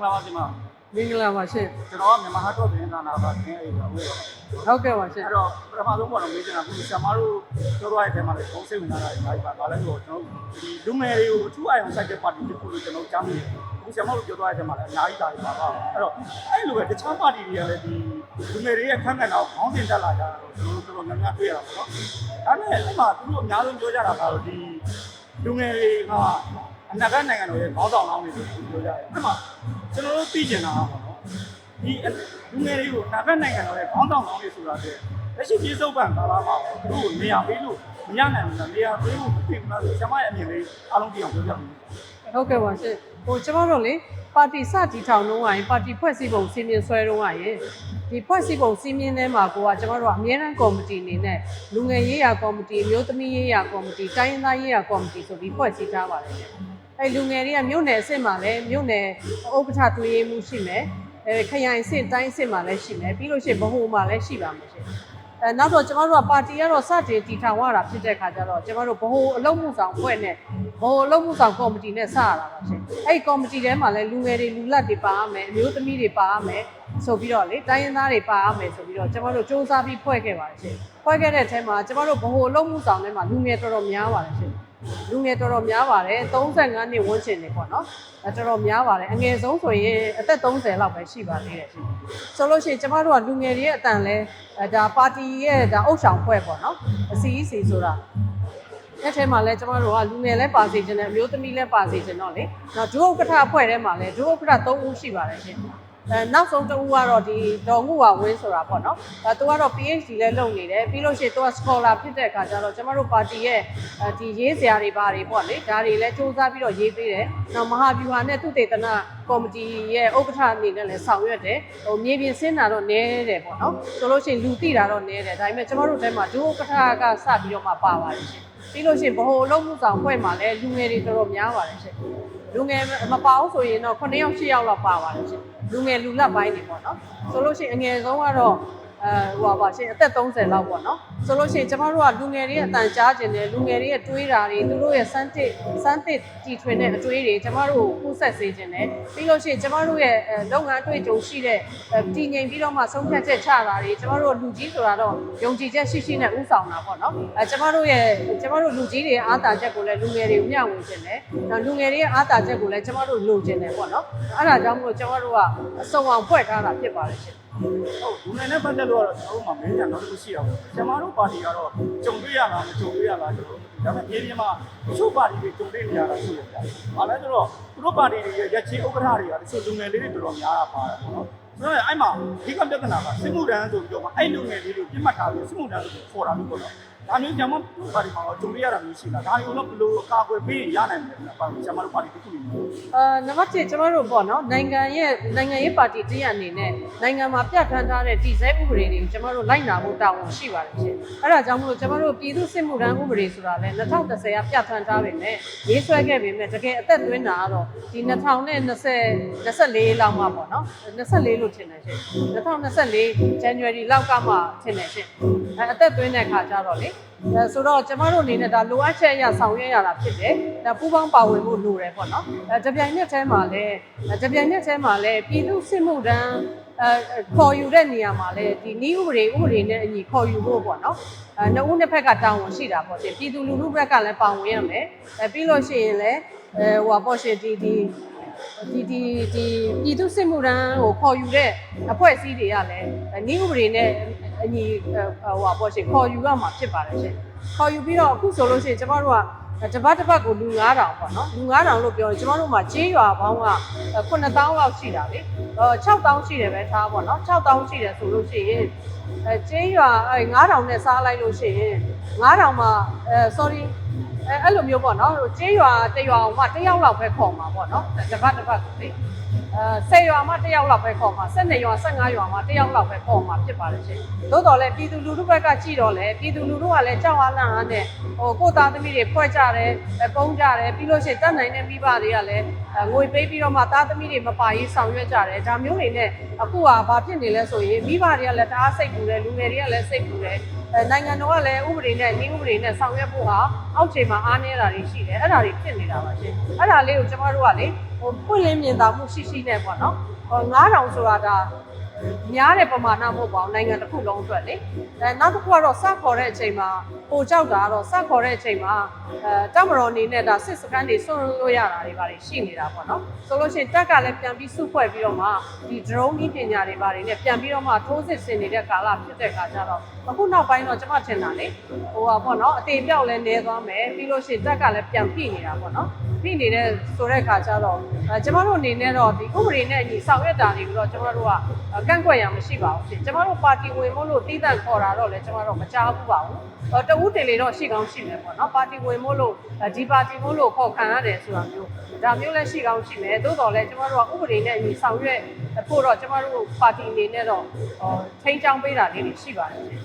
င်္ဂလာပါဒီမှာမင်္ဂလာပါရှင်ကျွန်တော်ကမြန်မာဟာတော့သတင်းဌာနကသင်အေးပါဦးပါဟုတ်ကဲ့ပါရှင်အဲ့တော့ပထမဆုံးကတော့မေးချင်တာခုဆရာမတို့ပြောသွားတဲ့ထဲမှာလည်းသုံးစိတ်ဝင်လာတာအများကြီးပါဒါလည်းဆိုတော့ကျွန်တော်ဒီလူငယ်တွေကိုအထူးအယုံစိုက်တဲ့ပါတီတစ်ခုလို့ကျွန်တော်ကြားမိတယ်အခုဆရာမတို့ပြောသွားတဲ့ထဲမှာလည်းအများကြီးဒါတွေပါပါအဲ့တော့အဲ့လိုပဲတခြားပါတီတွေကလည်းဒီလူငယ်တွေရဲ့ခန့်ခန့်တော့ခေါင်းစဉ်တက်လာကြတာတော့ကျွန်တော်တို့တော်တော်များများတွေ့ရတာပေါ့နော်ဒါပေမဲ့အဲ့မှာသူတို့အများဆုံးပြောကြတာကတော့ဒီလူငယ်တွေကအနာဂတ်နိုင်ငံတော်ရဲ့ခေါင်းဆောင်လောင်းတွေလို့ပြောကြတယ်အဲ့မှာ ကျွန်တော်တို့သိကျင်တာပါပေါ့နော်ဒီလူငယ်တွေကိုနာဘက်နိုင်ငံတော်ရဲ့ခေါင်းဆောင်ကောင်းတွေဆိုတာတဲ့လက်ရှိပြည်စုံပန်ကာလာမှာသူတို့ကိုနေရာပေးလို့မရနိုင်ဘူးလားနေရာပေးဖို့မဖြစ်ဘူးလားဆိုဆရာမရဲ့အမြင်လေးအားလုံးကြည့်အောင်ပြောပြပါဦးဟုတ်ကဲ့ပါရှင်ဟိုကျွန်တော်တို့လေပါတီစတီထောင်တော့ရင်ပါတီဖွဲ့စည်းပုံစီမင်းဆွဲတော့ရင်ဒီဖွဲ့စည်းပုံစီမင်းထဲမှာကိုကကျွန်တော်တို့ကအမြဲတမ်းကော်မတီအနေနဲ့လူငယ်ရေးရာကော်မတီမျိုးသမီးရေးရာကော်မတီတိုင်းရင်းသားရေးရာကော်မတီဆိုပြီးဖွဲ့စည်းထားပါတယ်ရှင် အဲလူငယ်တွေကမြို့နယ်အဆင့်မှာလည်းမြို့နယ်ဥက္ကဋ္ဌတွင်ရေးမှုရှိမယ်အဲခရိုင်အဆင့်တိုင်းအဆင့်မှာလည်းရှိမယ်ပြီးလို့ရှိရင်ဗဟိုမှာလည်းရှိပါမယ်ရှင်အဲနောက်တော့ကျမတို့ကပါတီကတော့စတင်တည်ထောင်ရတာဖြစ်တဲ့ခါကျတော့ကျမတို့ဗဟိုအလုပ်မှုဆောင်ဖွဲ့နဲ့ဗဟိုအလုပ်မှုဆောင်ကော်မတီနဲ့စရတာပါရှင်အဲ့ဒီကော်မတီထဲမှာလည်းလူငယ်တွေလူလက်တွေပါရမယ်အမျိုးသမီးတွေပါရမယ်ဆိုပြီးတော့လေတိုင်းရင်းသားတွေပါရမယ်ဆိုပြီးတော့ကျမတို့စ조사ပြီးဖွဲ့ခဲ့ပါတယ်ရှင်ဖွဲ့ခဲ့တဲ့အထဲမှာကျမတို့ဗဟိုအလုပ်မှုဆောင်ထဲမှာလူငယ်တော်တော်များပါတယ်ရှင် လူငယ်တော်တော်များပါတယ်35နှစ်ဝန်းကျင်နေပေါ့နော်အဲတော်တော်များပါတယ်အငယ်ဆုံးဆိုရင်အသက်30လောက်ပဲရှိပါသေးတယ်ရှင်ဆိုလို့ရှိရင်ကျမတို့ကလူငယ်တွေရဲ့အတန်လဲအဲဒါပါတီရဲ့ဒါအုပ်ဆောင်ဖွဲ့ပေါ့နော်အစီအစီဆိုတာအဲ့ထဲမှာလဲကျမတို့ကလူငယ်လဲပါစေခြင်းနဲ့အမျိုးသမီးလဲပါစေခြင်းတော့လေနောက်ဒုဥက္ကဋ္ဌအဖွဲ့ထဲမှာလဲဒုဥက္ကဋ္ဌ3ဦးရှိပါတယ်ရှင် အဲနောက်ဆုံးတစ်ဦးကတော့ဒီဒေါ်မှုဝဝင်းဆိုတာပေါ့နော်အဲသူကတော့ PhD လဲလုပ်နေတယ်ပြီးလို့ရှိရင်သူက scholar ဖြစ်တဲ့အခါကျတော့ကျမတို့ပါတီရဲ့အဲဒီရေးစရာတွေဘာတွေပေါ့လေဒါတွေလဲစူးစမ်းပြီးတော့ရေးပေးတယ်နောက်မဟာဗျူဟာနဲ့သူတေသနကော်မတီရဲ့ဥက္ကဋ္ဌအနေနဲ့လည်းဆောင်ရွက်တယ်ဟိုမြေပြင်ဆင်းတာတော့နည်းတယ်ပေါ့နော်ဆိုလို့ရှိရင်လူသိတာတော့နည်းတယ်ဒါပေမဲ့ကျမတို့ထဲမှာဒုဥက္ကဋ္ဌကစပြီးတော့မှပါပါတယ်ရှင် ပြီးလို့ရှိရင်ဗဟိုအလုပ်မှုဆောင်ဖွဲ့မှာလည်းလူငယ်တွေတော်တော်များပါတယ်ရှင်လူငယ်မပါအောင်ဆိုရင်တော့9ယောက်10ယောက်လောက်ပါပါတယ်ရှင်လူငယ်လူလက်ပိုင်းတွေပေါ့နော်ဆိုလို့ရှိရင်အငယ်ဆုံးကတော့ အဲဟိုပါပါရှင်အသက်30လောက်ပေါ့နော်ဆိုလို့ရှိရင်ကျမတို့ကလူငယ်တွေရဲ့အတန်ကြားခြင်းနဲ့လူငယ်တွေရဲ့တွေးတာတွေသူတို့ရဲ့စမ်းတစ်စမ်းတစ်တီထွင်တဲ့အတွေးတွေကျမတို့ကိုပို့ဆက်စေခြင်းနဲ့ပြီးလို့ရှိရင်ကျမတို့ရဲ့အဲလုပ်ငန်းတွေ့ကြုံရှိတဲ့အဲတည်ငြိမ်ပြီးတော့မှဆုံးဖြတ်ချက်ချတာတွေကျမတို့လူကြီးဆိုတာတော့ယုံကြည်ချက်ရှိရှိနဲ့ဥဆောင်တာပေါ့နော်အဲကျမတို့ရဲ့ကျမတို့လူကြီးတွေရဲ့အားတာချက်ကိုလည်းလူငယ်တွေကိုမျှဝေခြင်းနဲ့နောက်လူငယ်တွေရဲ့အားတာချက်ကိုလည်းကျမတို့လိုချင်တယ်ပေါ့နော်အဲ့ဒါကြောင့်မို့ကျမတို့ကအစုံအောင်ဖွဲ့ထားတာဖြစ်ပါတယ်ရှင် ဟုတ်လူငယ်နဲ့ပတ်သက်လို့ကတော့ကျွန်တော်တို့မှမင်းညာနောက်တစ်ခုရှိတာပေါ့ဆရာမတို့ပါတီကတော့ကြုံတွေ့ရလားမကြုံတွေ့ရလားကျွန်တော်ဒါပေမဲ့မြေပြင်မှာတချို့ပါတီတွေကြုံတွေ့နေရတာရှိတယ်ဗျာ။ဘာလဲဆိုတော့သူတို့ပါတီတွေရဲ့ရက်ချီဥက္ကဋ္ဌတွေကတချို့လူငယ်လေးတွေတော်တော်များတာပါတယ်ပေါ့နော်။ဆိုတော့အဲ့မှာဒီကပြဿနာကစစ်မှုထမ်းဆိုပြီးတော့အဲ့လူငယ်လေးတွေပြစ်မှတ်ထားပြီးစစ်မှုထမ်းဆိုခေါ်တာမျိုးပေါ့နော်။ ဒါမျိုးကျွန်တော်တို့ပါတီမှာကြုံတွေ့ရတာမျိုးရှိလား။ဒါတွေကိုတော့ဘယ်လိုအကာအကွယ်ပေးရနိုင်မလဲ။ပါတီကျွန်တော်တို့ပါတီတစ်ခုနေမျိုးအာနံပါတ်1ကျမတို့ပေါ့နော်နိုင်ငံရဲ့နိုင်ငံရေးပါတီတရအနေနဲ့နိုင်ငံမှာပြဋ္ဌာန်းထားတဲ့တည်ဆဲဥပဒေတွေကိုကျမတို့လိုက်နာဖို့တာဝန်ရှိပါတယ်ရှင်။အဲ့ဒါကြောင့်မလို့ကျမတို့ပြည်သူစစ်မှုထမ်းဥပဒေဆိုတာလဲ2010ကပြဋ္ဌာန်းထားပေမဲ့ရေးဆွဲခဲ့ပေမဲ့တကယ်အသက်သွင်းတာကတော့ဒီ2020 24လောက်မှပေါ့နော်24လို့ထင်တယ်ရှင်2024 January လောက်ကမှထင်တယ်ရှင်။ အဲအသက်သွင်းတဲ့ခါကျတော့လေအဲဆိုတော့ကျမတို့အနေနဲ့ဒါလိုအပ်ချက်အရဆောင်ရွက်ရတာဖြစ်တယ်။ဒါပူးပေါင်းပါဝင်မှုလိုတယ်ပေါ့နော်။အဲတပြိုင်နက်တည်းမှာလည်းအဲတပြိုင်နက်တည်းမှာလည်းပြည်သူစစ်မှုထမ်းအဲခေါ်ယူတဲ့နေရာမှာလည်းဒီနည်းဥပဒေဥပဒေနဲ့အညီခေါ်ယူဖို့ပေါ့နော်။အဲနှစ်ဦးနှစ်ဖက်ကတာဝန်ရှိတာပေါ့ရှင်။ပြည်သူလူထုဘက်ကလည်းပါဝင်ရမယ်။အဲပြီးလို့ရှိရင်လည်းအဲဟိုပါပေါ့ရှင်ဒီဒီဒီဒီဒီပြည်သူစစ်မှုထမ်းကိုခေါ်ယူတဲ့အဖွဲ့အစည်းတွေကလည်းနည်းဥပဒေနဲ့ အညီဟိုပါပေါ့ရှင်ခေါ်ယူရမှာဖြစ်ပါတယ်ရှင်။ခေါ်ယူပြီးတော့အခုဆိုလို့ရှိရင်ကျမတို့ကတပတ်တစ်ပတ်ကိုလူ9000ပေါ့နော်လူ9000လို့ပြောရင်ကျမတို့မှာကြေးရွာပေါင်းက9000လောက်ရှိတာလေအဲ6000ရှိတယ်ပဲထားပေါ့နော်6000ရှိတယ်ဆိုလို့ရှိရင်အဲကြေးရွာအဲ9000နဲ့စားလိုက်လို့ရှိရင်9000မှာအဲ sorry အဲအဲ့လိုမျိုးပေါ့နော်ကြေးရွာတစ်ရွာအောင်မှတစ်ယောက်လောက်ပဲခေါ်မှာပေါ့နော်တပတ်တစ်ပတ်ကိုလေအဲ10ရွာမှတစ်ယောက်လောက်ပဲခေါ်မှာ12ရွာ15ရွာမှတစ်ယောက်လောက်ပဲခေါ်မှာဖြစ်ပါတယ်ရှင်သို့တော်လည်းပြည်သူလူထုဘက်ကကြည့်တော့လေပြည်သူလူထုကလည်းကြောက်အားလန့်အားနဲ့ဟိုကိုယ်သားသမီးတွေဖွဲ့ကြတယ်ပုံးကြတယ်ပြီးလို့ရှိရင်တတ်နိုင်တဲ့မိဘတွေကလည်းငွေပေးပြီးတော့မှသားသမီးတွေမပါရေးဆောင်ရွက်ကြတယ်ဒါမျိုးတွေနဲ့အခုကဘာဖြစ်နေလဲဆိုရင်မိဘတွေကလည်းတအားစိတ်ပူတယ်လူငယ်တွေကလည်းစိတ်ပူတယ် အဲနိုင်ငံတော်ကလည်းဥပဒေနဲ့နည်းဥပဒေနဲ့ဆောင်ရွက်ဖို့ဟာအောက်ခြေမှာအားနည်းတာတွေရှိတယ်အဲ့ဒါတွေဖြစ်နေတာပါရှင်အဲ့ဒါလေးကိုကျမတို့ကလေဟိုပွင့်လင်းမြင်သာမှုရှိရှိနဲ့ပေါ့နော်ဟို9000ဆိုတာဒါ များတဲ့ပမာဏမဟုတ်ပါဘူးနိုင်ငံတစ်ခုလုံးအတွက်လေအဲနောက်တစ်ခုကတော့စခေါ်တဲ့အချိန်မှာပိုကြောက်တာကတော့စခေါ်တဲ့အချိန်မှာအဲတောက်မတော်အနေနဲ့ဒါစစ်စကန်တွေစွန့်လို့ရတာတွေပါရှိနေတာပေါ့နော်ဆိုလို့ရှိရင်တက်ကလည်းပြန်ပြီးစုဖွဲ့ပြီးတော့မှဒီ drone နည်းပညာတွေပါတွေနဲ့ပြန်ပြီးတော့မှထိုးစစ်ဆင်နေတဲ့ကာလဖြစ်တဲ့ခါကျတော့အခုနောက်ပိုင်းတော့ကျွန်မထင်တာလေဟိုပါပေါ့နော်အတေပြောက်လည်းနေသွားမယ်ပြီးလို့ရှိရင်တက်ကလည်းပြန်ပြည့်နေတာပေါ့နော် ဖိနေတဲ့ဆိုတဲ့ခါကျတော့အဲကျမတို့အနေနဲ့တော့ဒီဥပဒေနဲ့အညီဆောင်ရွက်တာတွေကိုတော့ကျမတို့ကကန့်ကွက်ရမရှိပါဘူးရှင်ကျမတို့ပါတီဝင်မို့လို့တည်တံ့ခေါ်တာတော့လည်းကျမတို့မကြားဘူးပါဘူးအဲတဦးတလေတော့ရှိကောင်းရှိမယ်ပေါ့နော်ပါတီဝင်မို့လို့ဒီပါတီမို့လို့ခေါ်ခံရတယ်ဆိုတာမျိုးဒါမျိုးလည်းရှိကောင်းရှိမယ်သို့တော်လည်းကျမတို့ကဥပဒေနဲ့အညီဆောင်ရွက်ဖို့တော့ကျမတို့ပါတီအနေနဲ့တော့ထိန်းချောင်းပေးတာလေးတွေရှိပါတယ်ရှင်